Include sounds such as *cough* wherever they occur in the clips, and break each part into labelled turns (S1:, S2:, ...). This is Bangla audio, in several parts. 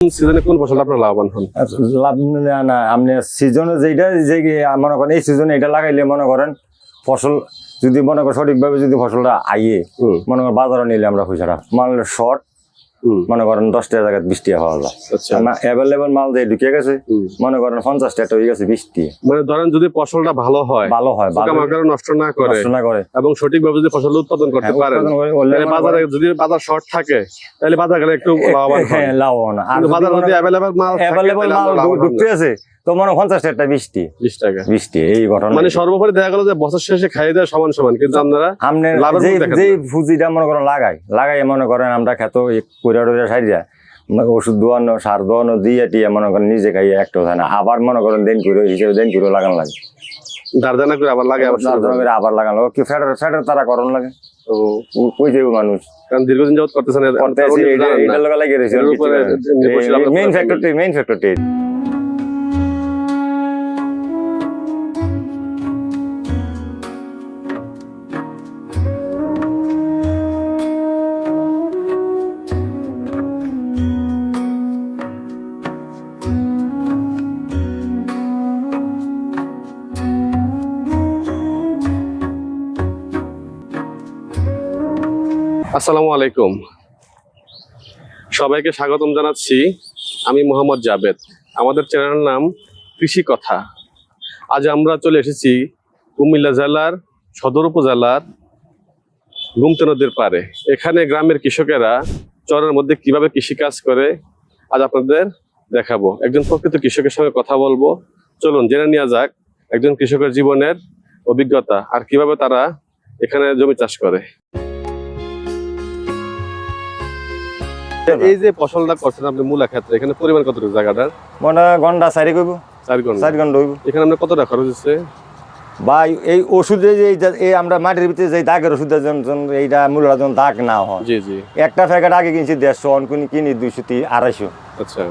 S1: সিজনে কোন ফসল আপনার লাভবান হন?
S2: লাভ না আপনি সিজনে যেটা যে মনে করেন এই সিজনে এটা লাগাইলে মনে করেন ফসল যদি মনে করেন সঠিকভাবে যদি ফসলটা আইয়ে মনে করেন বাজারে নিলে আমরা পয়সাটা। মাল শর্ট মনে করেন দশটা জায়গায় বৃষ্টি হওয়া যায়।
S1: আচ্ছা।
S2: অ্যাভেলেবল মাল দিয়ে ঢুকে গেছে মনে করেন পঞ্চাশ টাকা হয়ে গেছে বৃষ্টি।
S1: মানে ধরেন যদি ফসলটা ভালো হয়
S2: ভালো হয় ভালো
S1: নষ্ট না করে
S2: নষ্ট না করে।
S1: এবং সঠিকভাবে যদি ফসল উৎপাদন করতে
S2: পারে করে, করলে
S1: বাজারে যদি বাজার শর্ট থাকে তাহলে বাজার গেলে একটু *laughs* লাভবান হয়।
S2: হ্যাঁ লাভবান। আর
S1: বাজার যদি অ্যাভেলেবল মাল
S2: অ্যাভেলেবল মাল ঢুকতে আছে তো মনে পঞ্চাশ টাকা বিশ টাকা
S1: বিশ টাকা।
S2: বিশ এই ঘটনা
S1: মানে সর্বোপরি দেখা গেল যে বছর শেষে খাইয়ে দেয় সমান সমান কিন্তু আপনারা
S2: যে যে মনে করেন লাগাই লাগাই মনে করেন আমরা খেত কুড়া টুড়া ওষুধ দোয়ানো সার দোয়ানো দিয়ে টিয়ে মনে করেন নিজে খাইয়ে একটা হয় না আবার মনে করেন দেন করে হিসেবে দেন করে লাগান লাগে।
S1: দারদানা করে আবার লাগে আবার করে।
S2: আবার লাগান লাগে। কি ফেটার ফেটার তারা করণ লাগে? যাবে মানুষ।
S1: কারণ দীর্ঘদিন যাবত করতেছেন
S2: লগে মেইন ফ্যাক্টরটি মেইন ফ্যাক্টরটি
S1: আসসালামু আলাইকুম। সবাইকে স্বাগতম জানাচ্ছি। আমি মোহাম্মদ জাবেদ। আমাদের চ্যানেলের নাম কৃষি কথা। আজ আমরা চলে এসেছি কুমিল্লা জেলার সদর উপজেলার গুমতে নদীর পারে এখানে গ্রামের কৃষকেরা চরের মধ্যে কীভাবে কৃষিকাজ করে, আজ আপনাদের দেখাবো। একজন প্রকৃত কৃষকের সঙ্গে কথা বলব। চলুন, জেনে নেওয়া যাক একজন কৃষকের জীবনের অভিজ্ঞতা আর কীভাবে তারা এখানে জমি চাষ করে। এই যে ফসলটা করছেন আপনি মূলা ক্ষেত্রে এখানে পরিমাণ কতটুকু জায়গাটার?
S2: মনে হয় ঘণ্টা চারি কইব।
S1: চার ঘণ্টা।
S2: চার ঘণ্টা হইব।
S1: এখানে আপনার কতটা খরচ হচ্ছে?
S2: বা এই ওষুধে যে এই আমরা মাটির ভিতরে যে দাগের ওষুধের জন্য এইটা মূল্য যেন দাগ না হয়।
S1: জি জি।
S2: একটা প্যাকেট আগে কিনছি দেড়শো অন কিনি কিনি দুইশো তি আড়াইশো।
S1: আচ্ছা।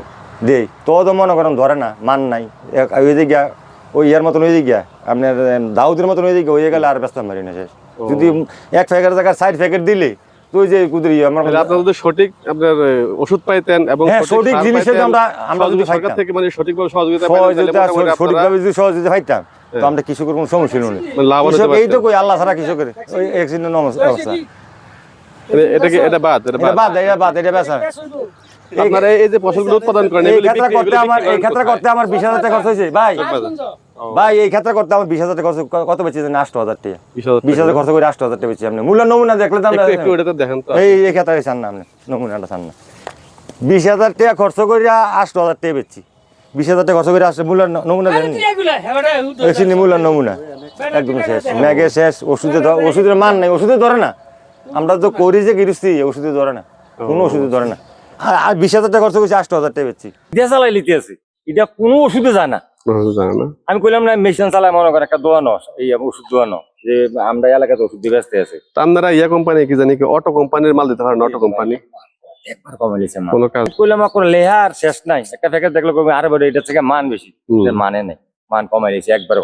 S2: দেই তো তো মনে করেন ধরে না মান নাই। এক- ওই যে গিয়া ওই ইয়ার মতন ওই যে গিয়া আপনার দাউদের মতন ওই যে গিয়া হয়ে গেলে আর ব্যস্ত মারি না শেষ। যদি এক প্যাকেট জায়গায় সাইড প্যাকেট দিলে তো যে কুদরি আমার
S1: আপনারা যদি সঠিক আপনার ওষুধ পাইতেন এবং
S2: হ্যাঁ সঠিক আমরা আমরা যদি
S1: সরকার থেকে মানে সঠিকভাবে সহযোগিতা
S2: সহযোগিতা সঠিকভাবে যদি সহযোগিতা পাইতাম তো আমরা কৃষকের কোনো সমস্যা ছিল না।
S1: মানে লাভবান হতে
S2: কৃষক এই তো কই আল্লাহ ছাড়া কৃষকের ওই অবস্থা।
S1: এটা- এটা কি এটা বাদ এটা
S2: এটা
S1: বাদ।
S2: বাদ এটা বাদ এটা বেচা।
S1: আপনারা এই- যে ফসলগুলো উৎপাদন করেন
S2: এই ক্ষেত্রে করতে আমার এই ক্ষেত্রে করতে আমার বিশ হাজার টাকা খরচ হয়েছে। ভাই। ভাই এই ক্ষেত্রে করতে আমার বিশ হাজার টাকা কত বেঁচে জানি আষ্ট হাজার টাকা।
S1: বিশ হাজার।
S2: খরচ করে আষ্ট হাজার টাকা বেঁচে আপনি। মূল্য নমুনা দেখলে তো
S1: দেখেন
S2: এই এই ক্ষেত্রে চান না আপনি। নমুনাটা চান না। বিশ হাজার টাকা খরচ করে আষ্ট হাজার টাকা বেচছি বিশ হাজার টাকা খরচ করে আসছে মূল্য নমুনা দেন এই চিনি মূল্য নমুনা। একদম শেষ। ম্যাগে শেষ। ওষুধে ওষুধের মান নেই। ওষুধে ধরে না। আমরা তো করি যে গিরস্তি ওষুধে ধরে না। কোনো ওষুধে ধরে না। আর- আর বিশ হাজার টাকা খরচ করছি আষ্ট হাজার টাকা বেচছি দিয়ে চালাই লিতে আছে। এটা কোনো ওষুধে যায় না
S1: না।
S2: আমি কইলাম না মেশিন চালায় মনে করেন একটা দোয়ানো এই ওষুধ দোয়ানো যে আমরা এলাকাতে ওষুধ দিয়ে ব্যস্ত আছে।
S1: তা আপনারা ইয়া কোম্পানি কি জানি কি অটো কোম্পানির মাল দিতে পারেন অটো কোম্পানি
S2: একবার কমাই
S1: কোনো কাজ?
S2: কইলাম কোনো লেহার শেষ নাই। একটা প্যাকেট দেখলে কবে আরে বড় এটা থেকে মান বেশি। মানে নাই মান কমাই দিয়েছে একবার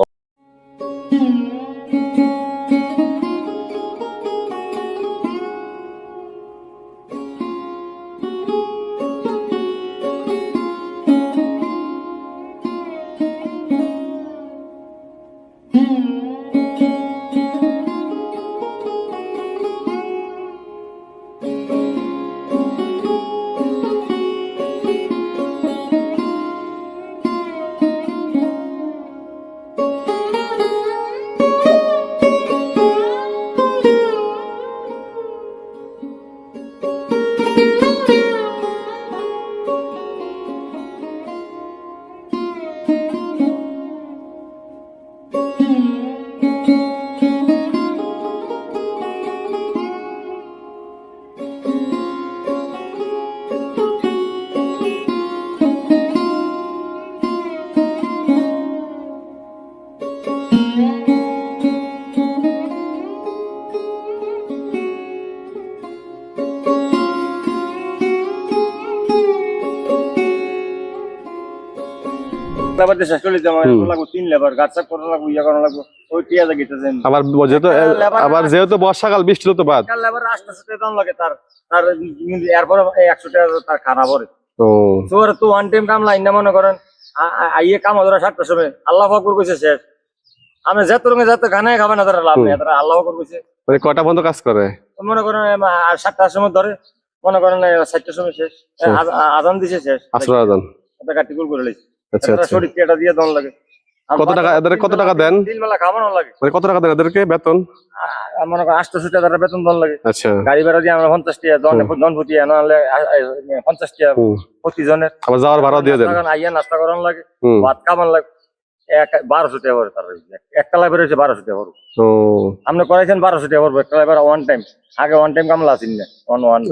S2: লেবার শেষ করে দিতে। লাগবে তিন লেবার গাছ চাপ করা লাগবে ইয়া করা লাগবে ওই টিয়া
S1: আবার যেহেতু আবার যেহেতু বর্ষাকাল বৃষ্টি হতো বাদ।
S2: লেবার আস্তে আস্তে দাম লাগে তার তার এরপরে একশো টাকা তার পরে
S1: ও।
S2: তোর তো ওয়ান টাইম কাম লাইন না মনে করেন আইয়ে কাম ধরা সাতটার সময় আল্লাহ ফাকুর কইছে শেষ। আমি যত রঙে যত গানায় খাবে না তারা লাভ নেই তারা আল্লাহ ফাকুর কইছে।
S1: মানে কটা বন্ধ কাজ করে?
S2: মনে করেন আর সাতটার সময় ধরে মনে করেন চারটার সময় শেষ। আজান দিছে শেষ।
S1: আসর আজান।
S2: এটা কাটি কুল করে লাইছে।
S1: আচ্ছা আচ্ছা।
S2: শরীর কেটা দিয়ে দন লাগে।
S1: কত টাকা-
S2: বাচ্চা-
S1: কত টাকা দেন?
S2: তিন বেলা খাওয়ানো লাগে।
S1: মানে কত টাকা দেন এদেরকে বেতন?
S2: আ- মনে করেন আটশো টাকা বেতন দন লাগে।
S1: আচ্ছা।
S2: গাড়ি ভাড়া দিয়ে আমরা পঞ্চাশ টাকা জন জন প্রতি নাহলে আ- আ- পঞ্চাশ টাকা প্রতি জনের
S1: আবার যাওয়ার ভাড়া দিয়ে দেন।
S2: নাস্তা খান, আইয়া নাস্তা করানো লাগে।
S1: হুম।
S2: ভাত লাগে। বারোশো টাকা তার একটা হচ্ছে বারোশো টাকা
S1: ও।
S2: আপনি করাইছেন বারোশো টাকা পড়বে একটা লাইফের ওয়ান টাইম আগে ওয়ান টাইম কামলা না। ওয়ান ওয়ান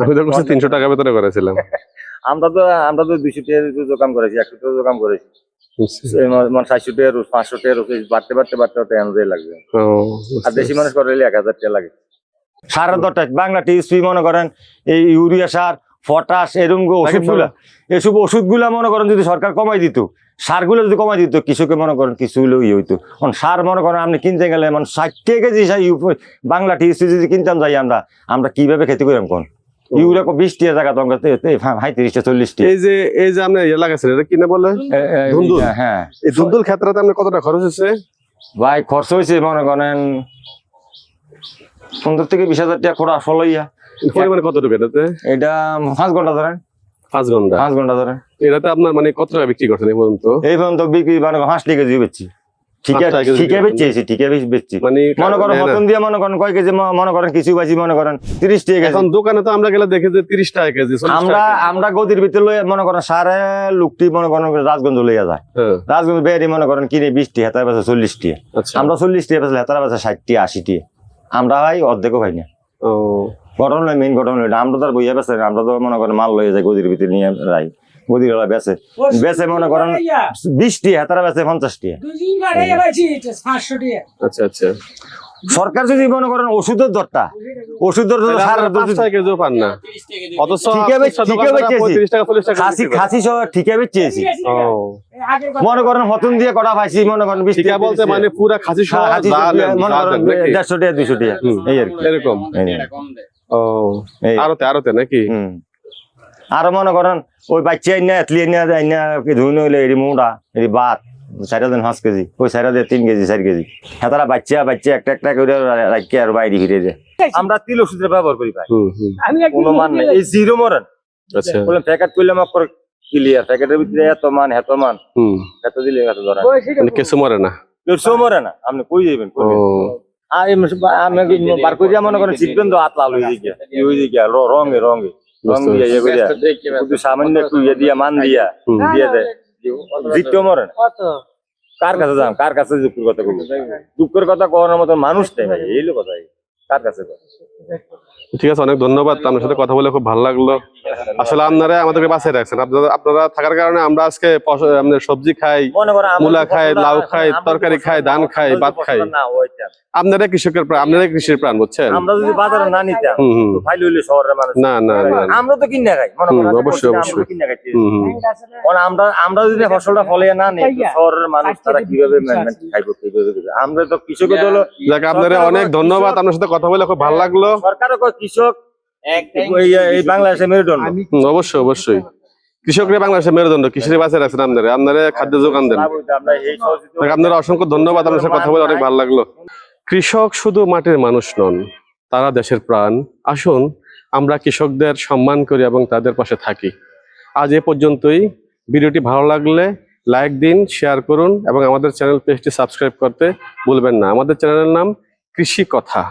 S1: তিনশো টাকা বেতনে করেছিলাম। *laughs*
S2: আমরা তো আমরা তো দুইশো টাকা কাম করেছি একশো টাকা কাম করেছি। মানে সাতশো টাকা রোজ পাঁচশো টাকা রোজ বাড়তে বাড়তে বাড়তে বাড়তে এনজয় লাগবে। আর দেশি মানুষ করে এক হাজার টাকা লাগে। সার দরটা বাংলা টিএসপি মনে করেন এই ইউরিয়া সার পটাশ এরকম ওষুধগুলা এসব ওষুধগুলা মনে করেন যদি সরকার কমাই দিত সারগুলো যদি কমাই দিত কৃষকে মনে করেন কিছু হলেও ইয়ে হইতো। কারণ সার মনে করেন আপনি কিনতে গেলে মানে ষাট টাকা কেজি বাংলা টিএসপি যদি কিনতাম যাই আমরা আমরা কীভাবে খেতে করি কোন? ইউরিয়া বিশ টাকা জায়গা দঙ্গা হাই তিরিশটা চল্লিশ
S1: এই যে এই যে আপনি ইয়ে লাগাইছেন এটা কিনে বলে? ধুন্দুল?
S2: হ্যাঁ।
S1: এই দুন্দুল ক্ষেত্রে আপনি কতটা খরচ হচ্ছে
S2: ভাই খরচ হয়েছে মনে করেন পনেরো থেকে বিশ হাজার টাকা খোড়া
S1: পরিমাণে কতটুকু এটাতে?
S2: এটা পাঁচ ঘণ্টা ধরেন।
S1: পাঁচ ঘণ্টা।
S2: পাঁচ ঘণ্টা ধরেন।
S1: এটাতে আপনার মানে কত টাকা বিক্রি করছেন এই পর্যন্ত?
S2: এই পর্যন্ত বিক্রি মানে পাঁচ টাকা দিয়ে বেচছি।
S1: মানে
S2: করেন
S1: নেয় না।
S2: মতন দিয়ে করেন কয় কেজি ম- করেন কিছু বাজি করেন তিরিশ টাকা কেজি।
S1: এখন দোকানে তো আমরা গেলে দেখে যে তিরিশ টাকা কেজি 40
S2: আমরা
S1: টাকা কেজি।
S2: আমরা গদির ভিতরে মনে করেন সারে লোকটি মনে করেন রাজগঞ্জ লইয়া যায়।
S1: হ্যাঁ।
S2: রাজগঞ্জ বেরি মনে করেন কিনে বিশ টি হেতার পাশে চল্লিশ টি
S1: আচ্ছা।
S2: আমরা চল্লিশ টি পাশে হেতার পাশে ষাট টি আশি টি আমরা ভাই অর্ধেকও ভাই না। ঘটনা মেইন ঘটনা আমরা তো আর বইয়া বেছে আমরা তো মনে করেন মাল লইয়া যায় গদির ভিতরে নিয়ে যাই। বেছে। মনে করেন বিশ টি হেতারা বেছে পঞ্চাশ টি
S3: দুদিন বাড়াই পাইছি পাঁচশো টাকা
S1: আচ্ছা আচ্ছা।
S2: সরকার যদি মনে করেন ওষুধের দরটা ওষুধের
S1: পান না। অথচ
S2: ঠিকই বেচ-
S1: আপনার
S2: ঠিকই
S1: দোকানদাররা
S2: বেচেছি।
S1: 35 টাকা 40 টাকা
S2: খাসি খাসি সহ ঠিকা বেচেছি
S1: ও।
S2: মনে করেন হতন দিয়ে কটা পাইছি মনে করেন বিশ টাকা
S1: বলতে মানে পুরা খাসি সহ
S2: খাসি
S1: যা
S2: সহ
S1: নেন,
S2: মনে করেন দেড়শো টাকা দুইশো টাকা। এই আর কি।
S1: এরকম।
S2: এই। আর কি।
S1: ও আরতে আরতে নাকি?
S2: হুম। আরও মনে করেন ওই বাচ্চা আইনা এতলি আইনা আইনা ধুই নইলে এটি মুড়া এটি ভাত চারিটা দিন পাঁচ কেজি ওই চারিটা দিয়ে তিন কেজি চার কেজি। হেতারা বাচ্চা বাচ্চা একটা একটা করে রাখি আর বাইরে ফিরে যায়। আমরা তিল ওষুধের ব্যবহার করি ভাই। কোনো মান নেই। এই জিরো মরেন।
S1: আচ্ছা।
S2: বললাম প্যাকেট করলাম আপনার ক্লিয়ার প্যাকেটের ভিতরে এত মান এত মান।
S1: হুম।
S2: এত দিলে এত ধরা
S1: মানে কিছু মরে না?
S2: দেড়শো মরে না। আপনি কই যাবেন আর আমি বার করিয়া মনে করেন চিটবেন তো হাত লাল হয়ে গিয়া। ই হয়ে গিয়া র- রঙে রঙে। ইয়ে সামান্য একটু ইয়ে দিয়া মান দিয়া
S1: হুম।
S2: দিয়ে দেয় জিততেও মরে না কার কাছে যাম? কার কাছে দুঃখের কথা কোন দুঃখের কথা মতো মানুষ নেই ভাই এই কথা কার কাছে
S1: ঠিক আছে অনেক ধন্যবাদ। আপনার সাথে কথা বলে খুব ভালো লাগল। আসলে আপনারা আমাদেরকে বাঁচিয়ে রাখছেন। আপনারা আপনারা থাকার কারণে আমরা আজকে সবজি খাই
S2: মনে করেন আমরা
S1: মূলা খাই, লাউ খাই, তরকারি খাই, ধান খাই, ভাত খাই। আপনারা কৃষকের প্রাণ আপনারা কৃষির প্রাণ বুঝছেন?
S2: আমরা যদি বাজারে না নিতাম শহরের মানুষ।
S1: না না।
S2: আমরা তো কিনে খাই মনে
S1: অবশ্যই, অবশ্যই।
S2: খাই আমরা আমরা যদি ফসলটা ফলে না নেই শহরের মানুষ তারা কীভাবে খাইবো কীভাবে আমরা তো কৃষকের দল
S1: আপনারা অনেক ধন্যবাদ। আপনার সাথে কথা বলে খুব ভালো লাগল।
S2: সরকারও কৃষক এই এই মেরুদণ্ড।
S1: অবশ্যই অবশ্যই। কৃষকরা বাংলাদেশের মেরুদণ্ড কৃষির বাঁচিয়ে রাখছেন আপনারা আপনারা খাদ্য যোগান দেন। আপনারা অসংখ্য ধন্যবাদ আপনার সাথে কথা বলে অনেক ভালো লাগল। কৃষক শুধু মাটির মানুষ নন তারা দেশের প্রাণ। আসুন আমরা কৃষকদের সম্মান করি এবং তাদের পাশে থাকি। আজ এ পর্যন্তই। ভিডিওটি ভালো লাগলে লাইক দিন শেয়ার করুন এবং আমাদের চ্যানেল পেজটি সাবস্ক্রাইব করতে ভুলবেন না। আমাদের চ্যানেলের নাম কৃষি কথা।